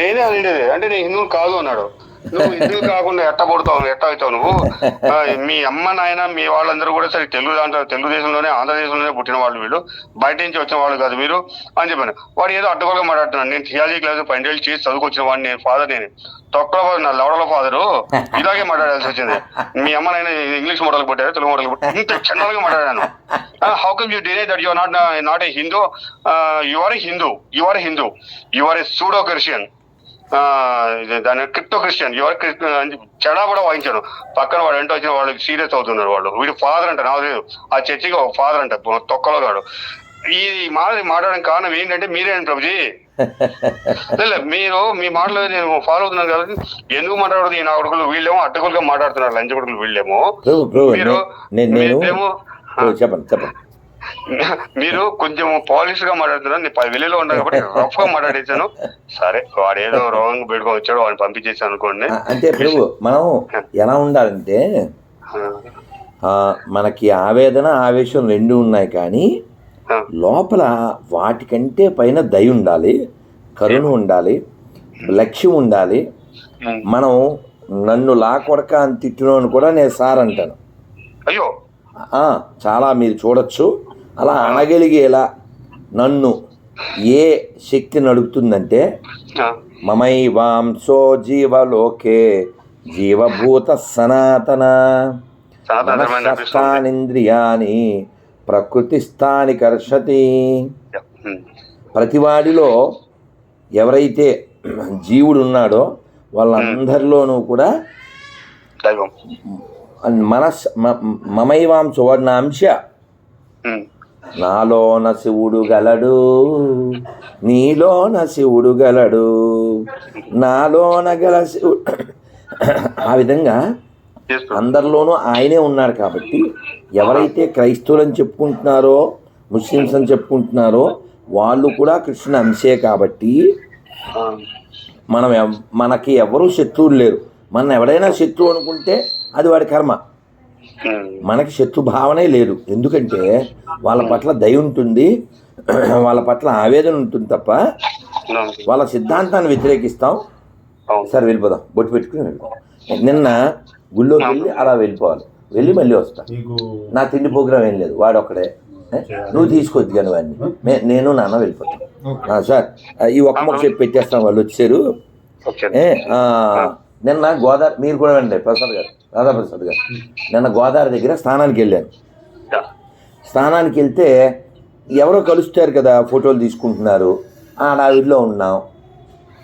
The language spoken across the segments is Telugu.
నేనే అనేది అంటే నేను హిందువు కాదు అన్నాడు. నువ్వు హిందువు కాకుండా ఎట్ట పడుతావు ఎట్ట అవుతావు నువ్వు? మీ అమ్మ నాయన మీ వాళ్ళందరూ కూడా సరే తెలుగు దాంట్లో తెలుగుదేశంలోనే ఆంధ్రదేశంలోనే పుట్టిన వాళ్ళు వీళ్ళు. బయట నుంచి వచ్చిన వాళ్ళు కాదు మీరు అని చెప్పాను. వాడు ఏదో అడ్డగోలుగా మాట్లాడుతున్నాను నేను థియాలజీ క్లాస్ పన్నెండేళ్ళు చేసి చదువుకొచ్చిన వాడిని నేను ఫాదర్ నేను. తొక్కలో ఫాదర్ నా లవడల ఫాదరు ఇలాగే మాట్లాడాల్సి వచ్చింది. మీ అమ్మ నాయన ఇంగ్లీష్ మోడల్ పుట్టారు తెలుగు మోడల్ పుట్టారు. ఇంత చిన్నగా మాట్లాడాను. How come you deny that your not not a Hindu you are a Hindu you are a Hindu you are a pseudo Christian దాని క్రిప్టో క్రిస్టియన్. ఎవరు చెడా కూడా వాయించాడు పక్కన వాడు ఎంటో వచ్చిన వాళ్ళు సీరియస్ అవుతున్నారు వాళ్ళు. వీడు ఫాదర్ అంట నాకు తెలియదు ఆ చర్చికి ఒక ఫాదర్ అంట తొక్కలో గాడు. ఈ మాటలు మాట్లాడడం కారణం ఏంటంటే మీరేంటి ప్రభుజీ. లేదు మీరు మీ మాటలు నేను ఫాలో అవుతున్నాను కాబట్టి ఎందుకు మాట్లాడదు ఈ నా కొడుకులు వీళ్ళేమో అడ్డకులుగా మాట్లాడుతున్నారు లంచ కొడుకులు వీళ్ళేమో మీరు చెప్పండి చెప్పండి. మీరు కొంచెం పాలిష్గా మాట్లాడుతున్నారు. నేను పది వెలుగులో ఉన్నా కాబట్టి రఫ్గా మాట్లాడేసాను సరే వాడు ఏదో రోగం పెట్టుకొని వచ్చాడు వాడిని పంపించేసాను అనుకోండి. అంటే ప్రభు మనం ఎలా ఉండాలంటే మనకి ఆవేదన ఆవేశం రెండు ఉన్నాయి కానీ లోపల వాటికంటే పైన దయ ఉండాలి కరుణ ఉండాలి లక్ష్యం ఉండాలి. మనం నన్ను లా కొడక అని తిట్టినోని కూడా నేను సార్ అంటాను. అయ్యో. చాలా మీరు చూడొచ్చు. అలా అనగలిగేలా నన్ను ఏ శక్తి నడుపుతుందంటే ఆ, మమై వాంసో జీవలోకే జీవభూత సనాతన. మనఃస్థానింద్రియాని ప్రకృతి స్థాని కర్షతి. ప్రతివాడిలో ఎవరైతే జీవుడు ఉన్నాడో వాళ్ళందరిలోనూ కూడా మనస్ మమైవాంశ వాడిన అంశ. నాలోన శివుడు గలడు నీలోన శివుడు గలడు నాలోన గల శివుడు ఆ విధంగా. అందరిలోనూ ఆయనే ఉన్నాడు కాబట్టి ఎవరైతే క్రైస్తవులని చెప్పుకుంటున్నారో ముస్లిమ్స్ అని చెప్పుకుంటున్నారో వాళ్ళు కూడా కృష్ణుని అంశే కాబట్టి ఆ, మనం మనకి ఎవరూ శత్రువులు లేరు మనం ఎవడైనా శత్రువు అనుకుంటే అది వాడి కర్మ. మనకి శత్రు భావనే లేదు. ఎందుకంటే వాళ్ళ పట్ల దయ ఉంటుంది. వాళ్ళ పట్ల ఆవేదన ఉంటుంది తప్ప అవును. వాళ్ళ సిద్ధాంతాన్ని వ్యతిరేకిస్తాం. అవును. సరే వెళ్ళిపోదాం. బొట్టు పెట్టుకుని వెళ్ళిపోదాం. నిన్న గుళ్ళోకి వెళ్ళి అలా వెళ్ళిపోవాలి. వెళ్ళి మళ్ళీ వస్తాం. నీకు నా తిండి ప్రోగ్రామ్ ఏం లేదు. వాడు ఒక్కడే. ఏ? నువ్వు తీసుకొద్దు కానీ వాడిని. నేను నాన్న వెళ్ళిపోతాం. ఆ, సార్ ఈ ఒక్క మొక్క చెప్పి పెట్టేస్తాం వాళ్ళు వచ్చారు ఓకే ఏ ఆ, నిన్న గోదావరి మీరు కూడా వెళ్ళండి ప్రసాద్ గారు రాధా ప్రసాద్ గారు నిన్న గోదావరి దగ్గర స్నానానికి వెళ్ళాను. స్నానానికి వెళ్తే ఎవరో కలుస్తారు కదా ఫోటోలు తీసుకుంటున్నారు. ఆ హడావిడిలో ఉన్నాం.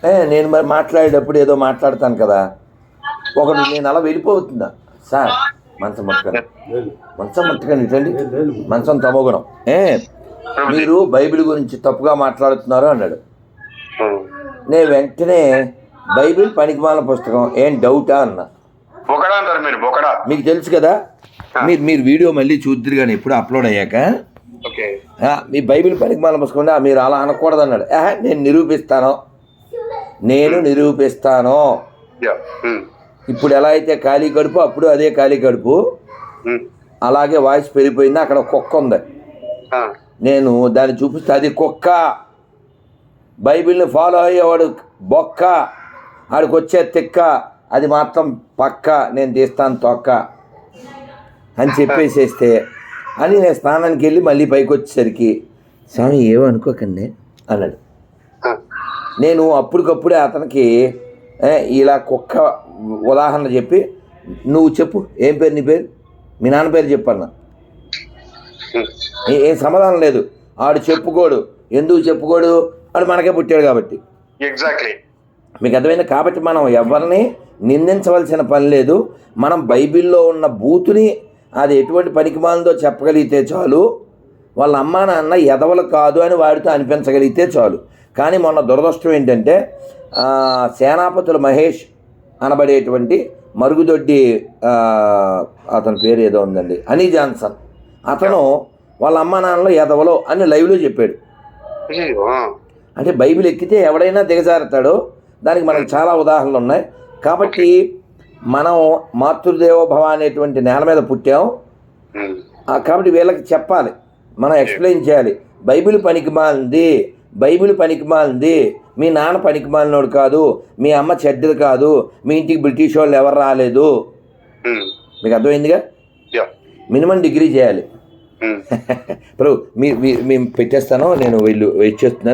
ఏ నేను మరి మాట్లాడేటప్పుడు ఏదో మాట్లాడతాను కదా. ఒకడు నేను అలా వెళ్ళిపోతున్నా. సార్ మంచం ముట్టుకండి లేదు మంచం ముట్టుకండి ఇటండి. మంచం తమోగుణం. ఏ మీరు బైబిల్ గురించి తప్పుగా మాట్లాడుతున్నారు అన్నాడు. నేను వెంటనే బైబిల్ పనికిమాల పుస్తకం. ఏం డౌటా అన్నా. బొకడా అంటారు మీరు బొకడా? మీకు తెలుసు కదా? మీరు మీరు వీడియో మళ్ళీ చూద్దరు కానీ ఎప్పుడు అప్లోడ్ అయ్యాక. మీ బైబిల్ పనికిమాల పుస్తకం? మీరు అలా అనకూడదు అన్నాడు "ఆహా, నేను నిరూపిస్తాను. నేను నిరూపిస్తాను. ఇప్పుడు ఎలా అయితే ఖాళీ కడుపు అప్పుడు అదే ఖాళీ కడుపు. అలాగే వాయిస్ పెరిగిపోయింది అక్కడ కుక్క ఉంది. నేను దాన్ని చూపిస్తే. అది కుక్క. బైబిల్ని ఫాలో అయ్యేవాడు బొక్క. ఆడికి వచ్చే తిక్క అది మాత్రం పక్క నేను తీస్తాను తొక్క అని చెప్పేసేస్తే అని నేను స్నానానికి వెళ్ళి మళ్ళీ పైకి వచ్చేసరికి స్వామి ఏమనుకోకండి అన్నాడు. నేను అప్పటికప్పుడే అతనికి "ఏ, ఇలా కుక్క ఉదాహరణ చెప్పి నువ్వు చెప్పు ఏం పేరు నీ పేరు? మీ నాన్న పేరు చెప్పన్నా. ఏం సమాధానం లేదు. ఆడు చెప్పుకోడు. ఎందుకు చెప్పుకోడు? ఆడు మనకే పుట్టాడు కాబట్టి. ఎగ్జాక్ట్లీ మీకు అర్థమైంది? కాబట్టి మనం ఎవరిని నిందించవలసిన పని లేదు. మనం బైబిల్లో ఉన్న బూతుని అది ఎటువంటి పనికిమాలందో చెప్పగలిగితే చాలు. వాళ్ళ అమ్మా నాన్న ఎదవలు కాదు అని వాడితో అనిపించగలిగితే చాలు. కానీ మొన్న దురదృష్టం ఏంటంటే సేనాపతుల మహేష్ అనబడేటువంటి మరుగుదొడ్డి అతని పేరు ఏదో ఉందండి అనీ జాన్సన్. అతను వాళ్ళ అమ్మా నాన్నలో ఎదవలో అని లైవ్లో చెప్పాడు. అంటే బైబిల్ ఎక్కితే ఎవడైనా దిగజారుతాడో. దానికి మనకు చాలా ఉదాహరణలు ఉన్నాయి. కాబట్టి మనం మాతృదేవో భవ అనేటువంటి నేల మీద పుట్టాం. కాబట్టి వీళ్ళకి చెప్పాలి. మనం ఎక్స్ప్లెయిన్ చేయాలి. బైబిల్ పనికి మాలింది బైబిల్ పనికి మాలింది మీ నాన్న పనికి మాలినోడు కాదు. మీ అమ్మ చెడ్డది కాదు. మీ ఇంటికి బ్రిటిష్ వాళ్ళు ఎవరు రాలేదు. మీకు అర్థమైందిగా? మినిమం డిగ్రీ చేయాలి. ఇప్పుడు మీ మీ- మేము పెట్టేస్తాను. నేను వీళ్ళు వెయిట్ చేస్తున్నారు